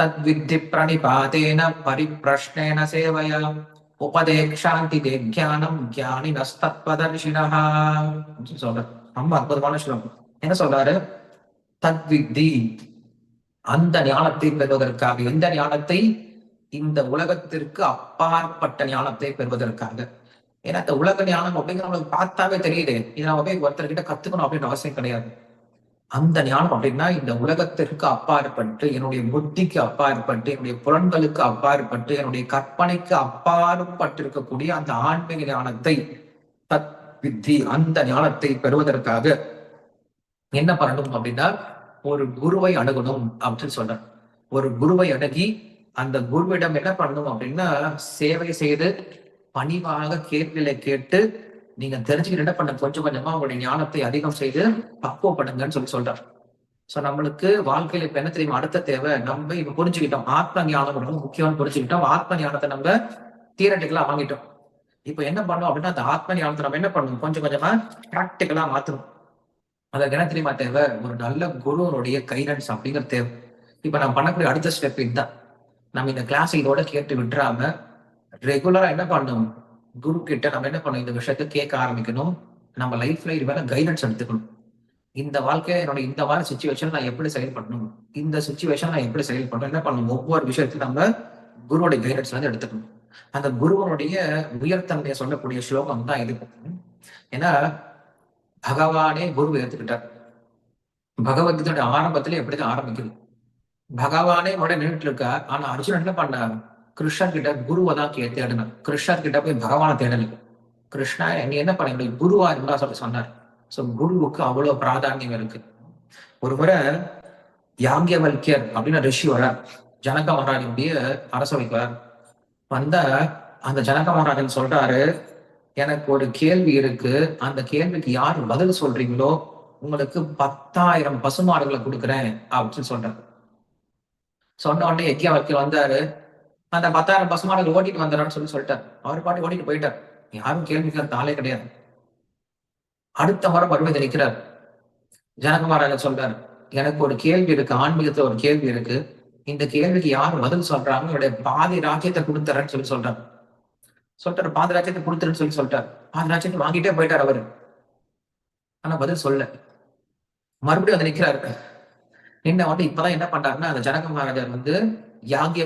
तद्विद्धि प्रणिपातेन परिप्रश्नेन सेवया உபதேக்ஷாந்தி தேக்யானம் ஞானினஸ்தத்வதர்ஷினஹ சொல்ற ரொம்ப அற்புதமான ஸ்லோகம் என்ன சொல்றாரு தத்வித்தி அந்த ஞானத்தை பெறுவதற்காக எந்த ஞானத்தை இந்த உலகத்திற்கு அப்பாற்பட்ட ஞானத்தை பெறுவதற்காக ஏன்னா இந்த உலக ஞானம் அப்படிங்கிற நம்மளுக்கு பார்த்தாவே தெரியுது இது நம்ம போய் ஒருத்தர்கிட்ட கத்துக்கணும் அப்படின்னு அவசியம் கிடையாது அந்த ஞானம் அப்படின்னா இந்த உலகத்திற்கு அப்பாற்பட்டு என்னுடைய புத்திக்கு அப்பாற்பட்டு என்னுடைய புலன்களுக்கு அப்பாற்பட்டு என்னுடைய கற்பனைக்கு அப்பாற்பட்டு இருக்கக்கூடிய அந்த ஆன்மீக ஞானத்தை தத் வித்தி அந்த ஞானத்தை பெறுவதற்காக என்ன பண்ணணும் அப்படின்னா ஒரு குருவை அணுகணும் அப்படின்னு சொல்றேன். ஒரு குருவை அணுகி அந்த குருவிடம் என்ன பண்ணணும் அப்படின்னா சேவை செய்து பணிவாக கேள்விகளை கேட்டு நீங்க தெரிஞ்சுக்கிட்டு என்ன பண்ண? கொஞ்சம் கொஞ்சமா உங்களுடைய ஞானத்தை அதிகம் செய்து பக்குவப்படுங்கன்னு சொல்லி சொல்றாரு. சோ நம்மளுக்கு வாழ்க்கையில இப்ப என்ன தெரியுமா? அடுத்த தேவை நம்ம இப்ப புரிஞ்சுக்கிட்டோம். ஆத்ம ஞானம் ரொம்ப முக்கியம்னு புரிஞ்சுக்கிட்டோம். ஆத்ம ஞானத்தை நம்ம தியரட்டிக்கலா வாங்கிட்டோம். இப்ப என்ன பண்ணோம் அப்படின்னா அந்த ஆத்ம ஞானத்தை நம்ம என்ன பண்ணணும்? கொஞ்சம் கொஞ்சமா பிராக்டிக்கலா மாத்தணும். அதுக்கு என்ன தெரியுமா தேவை? ஒரு நல்ல குருவனுடைய கைடன்ஸ் அப்படிங்கிற தேவை. இப்ப நம்ம பண்ணக்கூடிய அடுத்த ஸ்டெப் இதுதான். நம்ம இந்த கிளாஸ் இதோட கேட்டு விட்டுறாம ரெகுலரா என்ன பண்ணணும்? குரு கிட்ட நம்ம என்ன பண்ணணும்? இந்த விஷயத்த கேட்க ஆரம்பிக்கணும். நம்ம லைஃப்ல இது வேற கைடன்ஸ் எடுத்துக்கணும். இந்த வாழ்க்கையை என்னோட இந்த மாதிரி சுச்சுவேஷன் நான் எப்படி செயல்படணும்? இந்த சுச்சுவேஷன் நான் எப்படி செயல்படணும்? என்ன பண்ணணும்? ஒவ்வொரு விஷயத்தையும் நம்ம குருவோட கைடன்ஸ்ல இருந்து எடுத்துக்கணும். அந்த குருவனுடைய உயர்த்தன்மையை சொல்லக்கூடிய ஸ்லோகம் தான் இது. ஏன்னா பகவானே குருவை ஏத்துக்கிட்டார் பகவத்கீதையோட ஆரம்பத்திலே எப்படிதான் ஆரம்பிக்குது? பகவானே உடனே நின்றுட்டு இருக்கா ஆனா அர்ஜுனன் என்ன பண்ண கிருஷ்ணர் கிட்ட குருவை தான் கே தேடினார் கிருஷ்ணர் கிட்ட போய் பகவானை தேடல. கிருஷ்ணா நீ என்ன பண்ண? எங்களுக்கு குருவா இருந்தா சொல்ல சொன்னார். ஸோ குருவுக்கு அவ்வளவு பிராதானியம் இருக்கு. ஒரு முறை யாங்கியவல்யர் அப்படின்னு ரிஷி வரார் ஜனக மகாராஜனுடைய அரசவைக்கு வரார் வந்த அந்த ஜனக மகாராஜன் சொல்றாரு எனக்கு ஒரு கேள்வி இருக்கு. அந்த கேள்விக்கு யார் பதில் சொல்றீங்களோ உங்களுக்கு பத்தாயிரம் பசுமாடுகளை கொடுக்குறேன். அப்படின்னு சொல்றாரு. சொன்ன உடனே யஜ்யாவல்யர் வந்தாரு. அந்த பத்தாயிரம் பசுமாடுகள் ஓட்டிட்டு வந்துடுறான்னு சொல்லி சொல்லிட்டார். அவர் பாட்டு ஓட்டிட்டு போயிட்டார். யாரும் கேள்விக்கு தாளே கிடையாது. அடுத்த முறை மறுபடியும் நிற்கிறார் ஜனகுமாராஜர் சொல்றாரு எனக்கு ஒரு கேள்வி இருக்கு ஆன்மீகத்துல ஒரு கேள்வி இருக்கு. இந்த கேள்விக்கு யார் பதில் சொல்றாங்க? என்னுடைய பாதி ராஜ்யத்தை கொடுத்துறேன்னு சொல்லி சொல்றாரு. சொல்லிட்டாரு பாதி ராஜ்யத்தை கொடுத்துருன்னு சொல்லி சொல்லிட்டார். பாதி ராஜ்யத்தை வாங்கிட்டே போயிட்டார் அவரு. ஆனா பதில் சொல்ல மறுபடியும் வந்து நிக்கிறாரு. நின்ன வந்து இப்பதான் என்ன பண்றாருன்னா அந்த ஜனக மகாராஜர் வந்து யாங்கிய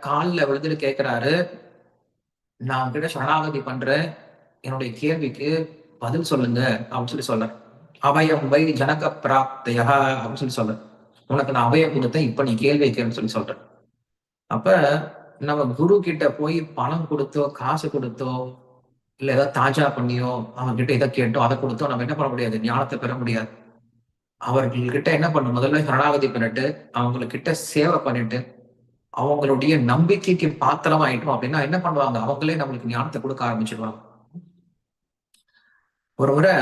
காலில் விழுந்துட்டு கேட்கிறாரு நான் உங்ககிட்ட சரணாகதி பண்றேன். என்னுடைய கேள்விக்கு பதில் சொல்லுங்க அப்படின்னு சொல்லி சொல்றேன் அபயம் வை ஜனக பிராப்தையா அப்படின்னு சொல்லி சொல்றேன் உனக்கு நான் அபயம் கொடுத்தேன் இப்ப நீ கேள்வி வைக்கிறேன்னு சொல்லி சொல்றேன் அப்ப நம்ம குரு கிட்ட போய் பணம் கொடுத்தோ காசு கொடுத்தோ இல்ல ஏதாவது தாஜா பண்ணியோ அவங்க கிட்ட எதை கேட்டோ அதை கொடுத்தோ நம்ம என்ன பண்ண முடியாது? ஞானத்தை பெற முடியாது. அவர்கள்கிட்ட என்ன பண்ணும் முதல்ல சரணாகதி பண்ணிட்டு அவங்கக்கிட்ட சேவை பண்ணிட்டு அவங்களுடைய நம்பிக்கைக்கு பாத்திரம் ஆயிட்டோம் அப்படின்னா என்ன பண்ணுவாங்க? அவங்களே நம்மளுக்கு ஞானத்தை கொடுக்க ஆரம்பிச்சிடுவாங்க ஒரு முறை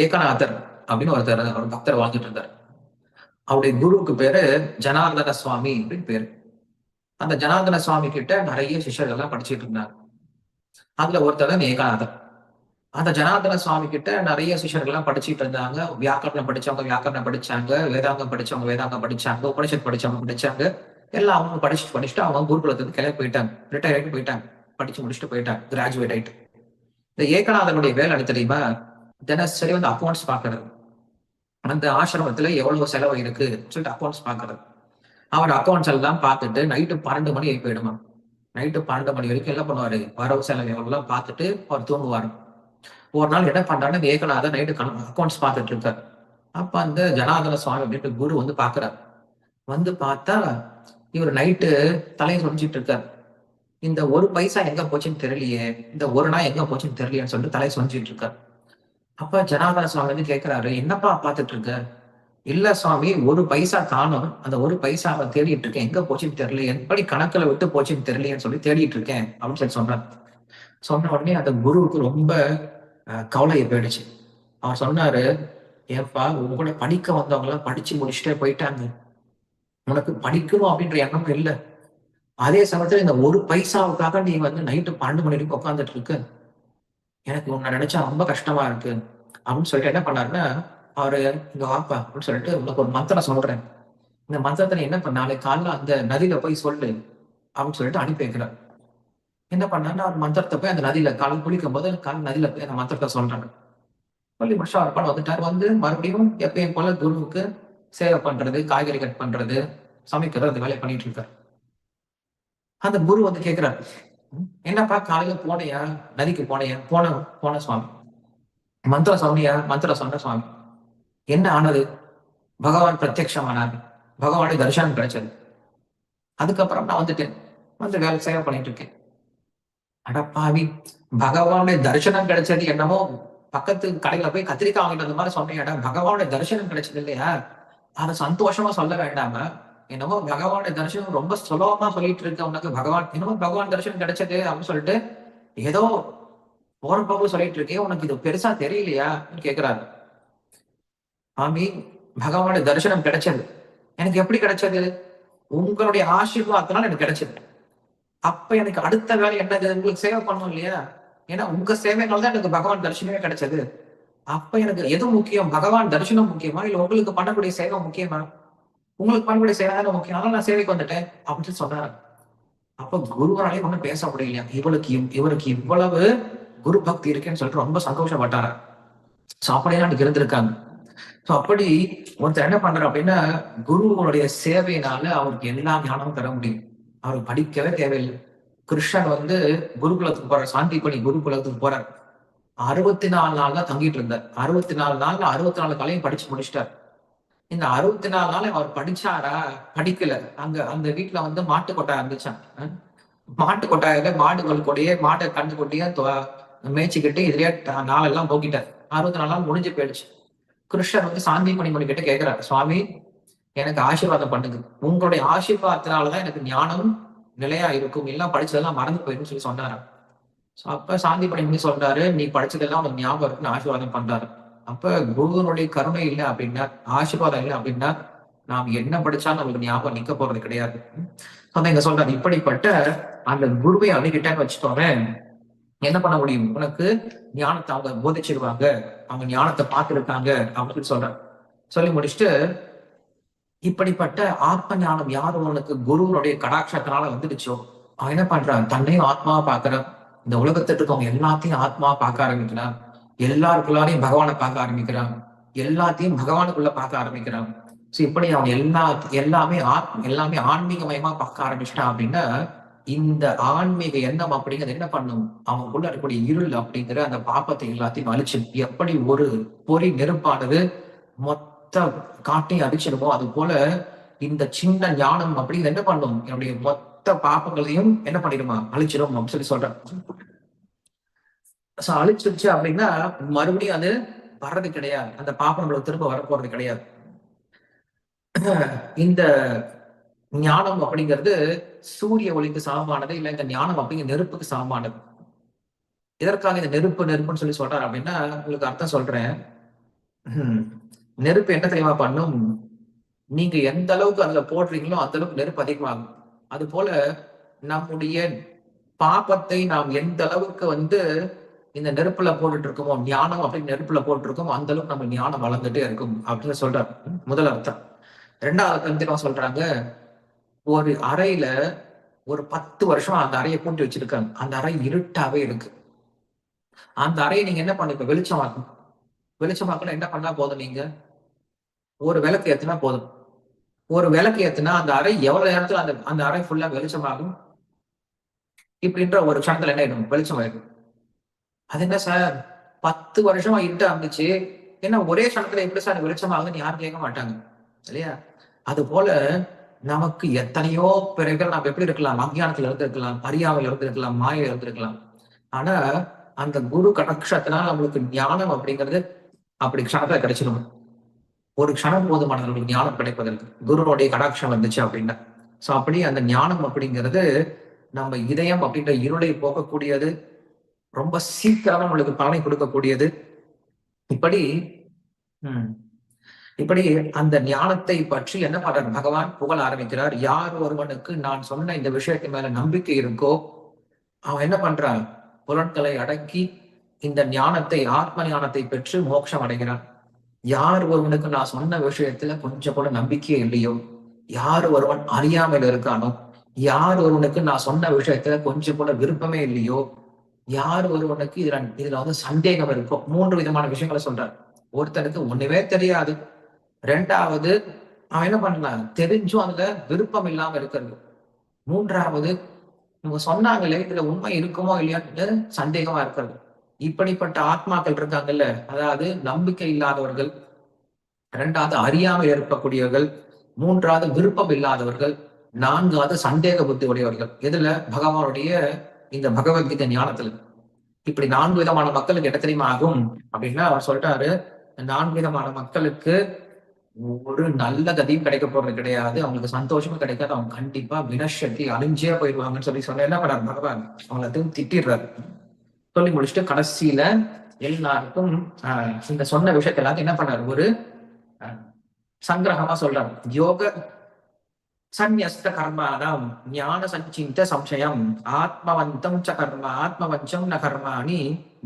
ஏகநாதர் அப்படின்னு ஒருத்தர் ஒரு பக்தர் வாழ்ந்துட்டு இருந்தார். அவருடைய குருவுக்கு பேரு ஜனார்தன சுவாமி அப்படின்னு பேரு. அந்த ஜனார்தன சுவாமி கிட்ட நிறைய சிஷர்கள்லாம் படிச்சுட்டு இருந்தாங்க. அதுல ஒருத்தர் தான் ஏகநாதர். அந்த ஜனார்தன சுவாமி கிட்ட நிறைய சிஷர்கள்லாம் படிச்சுட்டு இருந்தாங்க. வியாக்கரணம் படிச்சவங்க வியாக்கரணம் படிச்சாங்க. வேதாங்கம் படிச்சவங்க வேதாங்கம் படிச்சாங்க. உபனிஷத் படிச்சவங்க படிச்சாங்க. எல்லாம் அவங்க படிச்சுட்டு படிச்சுட்டு அவங்க குருகுலத்துக்கு கிளம்பி போயிட்டாங்க. ரிட்டையர் ஆகிட்டு போயிட்டாங்க. படிச்சு முடிச்சுட்டு போயிட்டாங்க. கிராஜுவேட் ஆயிட்டு. இந்த ஏகநாதனுடைய வேலை தெரியுமா? தினசரி வந்து அக்கௌண்ட்ஸ் பாக்குறது அந்த ஆசிரமத்துல எவ்வளவு செலவு இருக்கு? சொல்லிட்டு அக்கௌண்ட்ஸ் பாக்குறது அவர் அக்கௌண்ட்ஸ் எல்லாம் பார்த்துட்டு நைட்டு பன்னெண்டு மணி ஆகி போயிடுமா? நைட்டு பன்னெண்டு மணி வரைக்கும் என்ன பண்ணுவாரு? வரவு செலவு எவ்வளவு பார்த்துட்டு அவர் தூங்குவாரு. ஒரு நாள் என்ன பண்றாருன்னு ஏகநாதன் நைட்டு அக்கௌண்ட்ஸ் பார்த்துட்டு இருக்காரு. அப்ப அந்த ஜனாதன சுவாமி அப்படின்ட்டு குரு வந்து பாக்குறாரு வந்து பார்த்தா இவர் நைட்டு தலையை சொரிஞ்சிட்டு இருக்காரு. இந்த ஒரு பைசா எங்க போச்சுன்னு தெரியலையே இந்த ஒரு நாள் எங்க போச்சுன்னு தெரியலையேன்னு சொல்லிட்டு தலையை சொரிஞ்சிட்டு இருக்காரு. அப்ப ஜனாதன சுவாமி வந்து கேட்கிறாரு என்னப்பா பார்த்துட்டு இருக்க? இல்ல சுவாமி ஒரு பைசா காணும் அந்த ஒரு பைசாவை தேடிட்டு இருக்கேன். எங்க போச்சுன்னு தெரியல எப்படி கணக்குல விட்டு போச்சுன்னு தெரியலையேன்னு சொல்லி தேடிட்டு இருக்கேன். அப்படின்னு சொல்லி சொன்னார். சொன்ன உடனே அந்த குருவுக்கு ரொம்ப கவலையை போயிடுச்சு. அவர் சொன்னாரு ஏப்பா உங்களை படிக்க வந்தவங்க எல்லாம் படிச்சு முடிச்சுட்டே போயிட்டாங்க. உனக்கு படிக்கணும் அப்படின்ற எண்ணமும் இல்லை. அதே சமயத்துல இந்த ஒரு பைசாவுக்காக நீ வந்து நைட்டு பன்னெண்டு மணி வரைக்கும் உட்காந்துட்டு இருக்கு. எனக்கு உன்னை நினைச்சா ரொம்ப கஷ்டமா இருக்கு. அப்படின்னு சொல்லிட்டு என்ன பண்ணாருன்னா அவரு இங்க வாப்பா அப்படின்னு சொல்லிட்டு உனக்கு ஒரு மந்திரம் சொல்றேன். இந்த மந்திரத்தை என்ன பண்ண நாளைக்கு காலைல அந்த நதியில போய் சொல்லு அப்படின்னு சொல்லிட்டு அனுப்பி வைக்கிறார். என்ன பண்ணாருன்னா அவர் மந்திரத்தை போய் அந்த நதியில காலம் குளிக்கும் போது கால் நதியில போய் அந்த மந்திரத்தை சொல்றாங்க சொல்லி முடிச்சா அவர் பண்ண வந்துட்டார். வந்து மறுபடியும் எப்பயும் போல குருவுக்கு சேவை பண்றது காய்கறி கட் பண்றது சமைக்கிறது அந்த வேலையை பண்ணிட்டு இருக்காரு. அந்த குரு வந்து கேக்குறாரு என்னப்பா காலையில போனையா? நதிக்கு போனையா? போன போன சுவாமி. மந்திரம் சுவாமியா மந்திரம் சொன்ன சுவாமி. என்ன ஆனது? பகவான் பிரத்யக்ஷமானார் பகவானுடைய தரிசனம் கிடைச்சது. அதுக்கப்புறம் நான் வந்துட்டேன். வந்து வேலை சேவை பண்ணிட்டு இருக்கேன். அடப்பாவி பகவானுடைய தரிசனம் கிடைச்சது என்னமோ பக்கத்து கடையில போய் கத்திரிக்காய் வாங்கிட்டு மாதிரி சொன்னேன். பகவானுடைய தரிசனம் கிடைச்சது இல்லையா? அதை சந்தோஷமா சொல்ல வேண்டாம என்னமோ பகவானுடைய தரிசனம் ரொம்ப சுலபமா சொல்லிட்டு இருக்க. உனக்கு பகவான் என்னமோ பகவான் தரிசனம் கிடைச்சது அப்படின்னு சொல்லிட்டு ஏதோ போற போக்கு சொல்லிட்டு இருக்கே. உனக்கு இது பெருசா தெரியலையா கேக்குறாரு. மாமி பகவானுடைய தரிசனம் கிடைச்சது. எனக்கு எப்படி கிடைச்சது? உங்களுடைய ஆசீர்வாதத்தினால எனக்கு கிடைச்சது. அப்ப எனக்கு அடுத்த வேலை என்னது? உங்களுக்கு சேவை பண்ணும் இல்லையா? ஏன்னா உங்க சேவைகள் தான் எனக்கு பகவான் தரிசனமே கிடைச்சது. அப்ப எனக்கு எது முக்கியம்? பகவான் தரிசனம் முக்கியமா? இல்ல உங்களுக்கு பண்ணக்கூடிய சேவை முக்கியமா? உங்களுக்கு பண்ணக்கூடிய சேவை தானே முக்கியம்? அதனால நான் சேவைக்கு வந்துட்டேன் அப்படின்னு சொன்னாரு. அப்ப குருவனாலே ஒன்றும் பேச முடியலையா இவளுக்கு இவருக்கு இவ்வளவு குரு பக்தி இருக்கேன்னு சொல்லிட்டு ரொம்ப சந்தோஷப்பட்டாரு. ஸோ அப்படியே எனக்கு இருந்திருக்காங்க. சோ அப்படி ஒருத்தர் என்ன பண்றாரு அப்படின்னா குருவனுடைய சேவையினால அவருக்கு எல்லா ஞானமும் பெற முடியும். அவர் படிக்கவே தேவையில்லை. கிருஷ்ணன் வந்து குருகுலத்துக்கு போறார். சாந்தி பண்ணி குருகுலத்துக்கு போறார். அறுபத்தி நாலு நாள் தான் தங்கிட்டு இருந்தார். அறுபத்தி நாலு நாள்ல அறுபத்தி நாலு காலையும் படிச்சு முடிச்சிட்டார். இந்த அறுபத்தி நாலு நாள் அவர் படிச்சாரா? படிக்கல. அங்க அந்த வீட்டுல வந்து மாட்டு கொட்டாய் இருந்துச்சான் மாட்டு கொட்டாயில மாடுகள் கூடயே மாட்டை கண்டு கொட்டியே மேய்ச்சிக்கிட்டு இதுலயே நாளெல்லாம் போக்கிட்டார். அறுபத்தி நாலு நாள் முடிஞ்சு போயிடுச்சு. கிருஷ்ணர் வந்து சாந்தி மணிமணி கிட்ட கேட்கிறார் சுவாமி எனக்கு ஆசீர்வாதம் பண்ணுங்க. உங்களுடைய ஆசீர்வாதத்தினாலதான் எனக்கு ஞானம் நிலையா இருக்கும். எல்லாம் படிச்சதெல்லாம் மறந்து போயிடும் சொல்லி சொன்னாரு அப்ப சாந்தி பண்ணி சொல்றாரு நீ படிச்சதெல்லாம் உனக்கு ஞாபகம் இருக்குன்னு ஆசீர்வாதம் பண்றாரு. அப்ப குருவனுடைய கருணை இல்லை அப்படின்னா ஆசீர்வாதம் இல்லை அப்படின்னா நாம் என்ன படிச்சாலும் நம்மளுக்கு ஞாபகம் நிக்க போறது கிடையாது. இங்க சொல்றாரு. இப்படிப்பட்ட அந்த குருவை அணுகிட்டேன்னு வச்சுக்கோங்க என்ன பண்ண முடியும்? உனக்கு ஞானத்தை அவங்க போதிச்சிருவாங்க. அவங்க ஞானத்தை பார்த்துருக்காங்க அப்படின்னு சொல்றாரு. சொல்லி முடிச்சுட்டு இப்படிப்பட்ட ஆத்ம ஞானம் யார் உனக்கு குருவனுடைய கடாட்சத்தினால வந்துடுச்சோ? அவன் என்ன பண்றான்? தன்னையும் ஆத்மாவா பாக்குறான் இந்த உலகத்திட்டு இருக்கவங்க எல்லாத்தையும் ஆத்மாவா பார்க்க ஆரம்பிக்கிறான். எல்லாருக்குள்ளாரையும் பகவானை பார்க்க ஆரம்பிக்கிறான். எல்லாத்தையும் பகவானுக்குள்ள பார்க்க ஆரம்பிக்கிறான். சோ இப்படி அவன் எல்லா எல்லாமே ஆத்ம எல்லாமே ஆன்மீகமயமா பார்க்க ஆரம்பிச்சிட்டான் அப்படின்னா இந்த ஆன்மீக எண்ணம் அப்படிங்கிறது என்ன பண்ணும்? அவனுக்குள்ள இருக்கக்கூடிய இருள் அப்படிங்கிற அந்த பாப்பத்தை எல்லாத்தையும் அழிச்சு எப்படி ஒரு பொறி நெருப்பானது மொத்த காட்டை அடிச்சிடுமோ? அது போல இந்த சின்ன ஞானம் அப்படின்னு என்ன பண்ணும்? என்னுடைய மொத்த பாப்பங்களையும் என்ன பண்ணிடுமா? அழிச்சிடும் அப்படின்னு சொல்லி சொல்றேன். அழிச்சிருச்சு அப்படின்னா மறுபடியும் அது வர்றது கிடையாது. அந்த பாப்பம் நம்மளுக்கு திரும்ப வரப்போறது கிடையாது. இந்த ஞானம் அப்படிங்கிறது சூரிய ஒளிக்கு சமமானது இல்ல இந்த ஞானம் அப்படிங்கிற நெருப்புக்கு சமமானது. இதற்காக இந்த நெருப்பு நெருப்புன்னு சொல்லி சொல்றாரு அப்படின்னா உங்களுக்கு அர்த்தம் சொல்றேன். நெருப்பு என்ன தெரியுமா பண்ணும்? நீங்க எந்த அளவுக்கு அதுல போடுறீங்களோ அந்த அளவுக்கு நெருப்பு அதிகமாகும். அது போல நம்முடைய பாப்பத்தை நாம் எந்த அளவுக்கு வந்து இந்த நெருப்புல போட்டுட்டு இருக்கோமோ ஞானம் அப்படின்னு நெருப்புல போட்டுருக்கோம் அந்த அளவுக்கு நம்ம ஞானம் வளர்ந்துட்டே இருக்கும் அப்படின்னு சொல்றாரு. முதல் அர்த்தம். ரெண்டாவது அர்த்தம் சொல்றாங்க? ஒரு அறையில ஒரு பத்து வருஷம் அந்த அறையை பூட்டி வச்சிருக்காங்க. அந்த அறை இருட்டாவே இருக்கு. அந்த அறையை நீங்க என்ன பண்ணுங்க வெளிச்சமாக்கணும். வெளிச்சமாக்கணும் என்ன பண்ணா போதும் நீங்க? ஒரு விளக்கு ஏத்துனா போதும். ஒரு விளக்கு ஏத்துனா அந்த அறை எவ்வளவு நேரத்துல அந்த அந்த அறை ஃபுல்லா வெளிச்சமாகும்? இப்படின்ற ஒரு க்ஷணத்துல என்ன ஆயிடும்? வெளிச்சம் ஆயிடும். அது என்ன சார் பத்து வருஷமா இருட்டா இருந்துச்சு. ஏன்னா ஒரே க்ஷணத்துல எப்படி சார் வெளிச்சமாகுதுன்னு யாரும் கேட்க மாட்டாங்க. இல்லையா? அது போல நமக்கு எத்தனையோ பிறகு நம்ம எப்படி இருக்கலாம்? அஞ்ஞானத்துல இருந்து இருக்கலாம் இருந்திருக்கலாம் இருந்து இருக்கலாம் மாயில இருந்து இருக்கலாம் ஆனா அந்த குரு கனக்ஷத்தினால நம்மளுக்கு ஞானம் அப்படிங்கிறது அப்படி க்ஷணத்துல கிடைச்சிடும். ஒரு க்ஷணம் போது நம்மளுக்கு ஞானம் கிடைப்பதற்கு குருனுடைய கடாட்சம் வந்துச்சு அப்படின்னா. ஸோ அப்படி அந்த ஞானம் அப்படிங்கிறது நம்ம இதயம் அப்படின்ற இருளை போக்கக்கூடியது ரொம்ப சீக்கிரமா நம்மளுக்கு பலனை கொடுக்கக்கூடியது. இப்படி உம் இப்படி அந்த ஞானத்தை பற்றி என்ன பண்றார்? பகவான் புகழ ஆரம்பிக்கிறார். யார் ஒருவனுக்கு நான் சொன்ன இந்த விஷயத்தின் மேல நம்பிக்கை இருக்கோ அவன் என்ன பண்றான்? புலன்களை அடக்கி இந்த ஞானத்தை ஆத்ம ஞானத்தை பெற்று மோட்சம் அடைகிறான். யார் ஒருவனுக்கு நான் சொன்ன விஷயத்துல கொஞ்சம் கூட நம்பிக்கையே இல்லையோ? யார் ஒருவன் அறியாமல் இருக்கானோ? யார் ஒருவனுக்கு நான் சொன்ன விஷயத்துல கொஞ்சம் கூட விருப்பமே இல்லையோ? யார் ஒருவனுக்கு இதுல இதுல வந்து சந்தேகம் இருக்கும் மூன்று விதமான விஷயங்களை சொல்றார். ஒருத்தனுக்கு ஒண்ணுமே தெரியாது. ரெண்டாவது அவன் என்ன பண்ணலாம் தெரிஞ்சும் அதுல விருப்பம் இல்லாம இருக்கிறது. மூன்றாவது இவங்க சொன்னாங்களே இதுல உண்மை இருக்குமோ இல்லையான்னு சந்தேகமா இருக்கிறது. இப்படிப்பட்ட ஆத்மாக்கள் இருக்காங்கல்ல அதாவது நம்பிக்கை இல்லாதவர்கள் இரண்டாவது அறியாமல் இருக்கக்கூடியவர்கள் மூன்றாவது விருப்பம் இல்லாதவர்கள் நான்காவது சந்தேக புத்தி உடையவர்கள். எதுல? பகவானுடைய இந்த பகவத்கீதை ஞானத்துல. இப்படி நான்கு விதமான மக்களுக்கு என்ன தெரியுமா ஆகும்? அப்படின்னு அவர் சொல்லிட்டாரு நான்கு விதமான மக்களுக்கு ஒரு நல்ல கதியும் கிடைக்க போறது கிடையாது. அவங்களுக்கு சந்தோஷமும் கிடைக்காது. அவங்க கண்டிப்பா வினசக்தி அழிஞ்சே போயிடுவாங்கன்னு சொல்லி சொன்ன என்ன பண்ணாரு பகவான்? அவங்களை திட்டிடுறாரு. சொல்லி முடிச்சுட்டு கடைசியில எல்லாருக்கும் இந்த சொன்ன விஷயத்த எல்லாத்தையும் என்ன பண்ணாரு? ஒரு சங்கிரகமா சொல்றாரு. யோக சந்நியஸ்த கர்மாதாம் ஞான சஞ்சிந்த சம்சயம் ஆத்மவந்தம் ச கர்ம ஆத்மவஞ்சம் ந கர்மாணி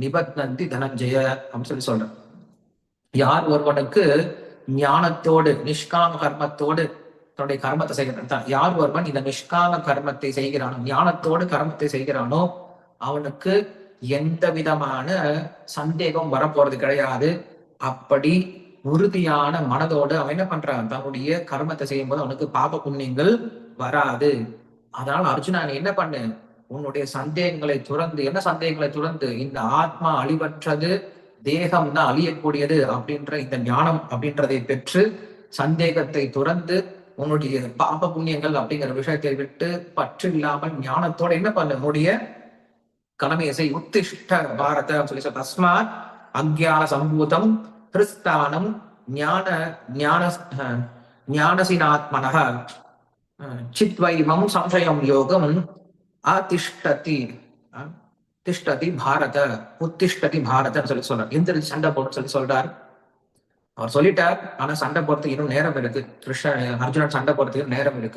நிபத்னந்தி தனஞ்சய அப்படின்னு சொல்லி சொல்றார். யார் ஒருவனுக்கு ஞானத்தோடு நிஷ்காம கர்மத்தோடு தன்னுடைய கர்மத்தை செய்கிறான் யார் ஒருவன் இந்த நிஷ்காம கர்மத்தை செய்கிறானோ ஞானத்தோடு கர்மத்தை செய்கிறானோ அவனுக்கு எந்த விதமான சந்தேகம் வரப்போறது கிடையாது. அப்படி உறுதியான மனதோடு அவன் என்ன பண்றான்? தன்னுடைய கர்மத்தை செய்யும் போது அவனுக்கு பாப புண்ணியங்கள் வராது. அதனால அர்ஜுனா நீ என்ன பண்ணு? உன்னுடைய சந்தேகங்களை துறந்து என்ன சந்தேகங்களை துறந்து? இந்த ஆத்மா அழிவற்றது தேகம் தான் அழியக்கூடியது அப்படின்ற இந்த ஞானம் அப்படின்றதை பெற்று சந்தேகத்தை துறந்து உன்னுடைய பாப புண்ணியங்கள் அப்படிங்கிற விஷயத்தை விட்டு பற்று இல்லாமல் ஞானத்தோட என்ன பண்ண? உன்னுடைய கடமையசை உத்திஷ்ட பாரத சொல்லி சொல்ற தஸ்மாத் அக்ஞான சம்பூதம் கிறிஸ்தானம் ஞான ஞான ஞானசினாத்மனக சித்வைவம் சம்சயம் யோகம் அதிஷ்டதி திஷ்டதி பாரத உத்திஷ்டதி பாரதன்னு சொல்லி சொல்றார். எந்திரிச்சு சண்டை போட்டு சொல்லி சொல்றார். அவர் சொல்லிட்டார் ஆனா சண்டை போறதுக்கு இன்னும் நேரம் இருக்கு. கிருஷ்ண அர்ஜுனன் சண்டை போறதுக்கு நேரம் இருக்கு.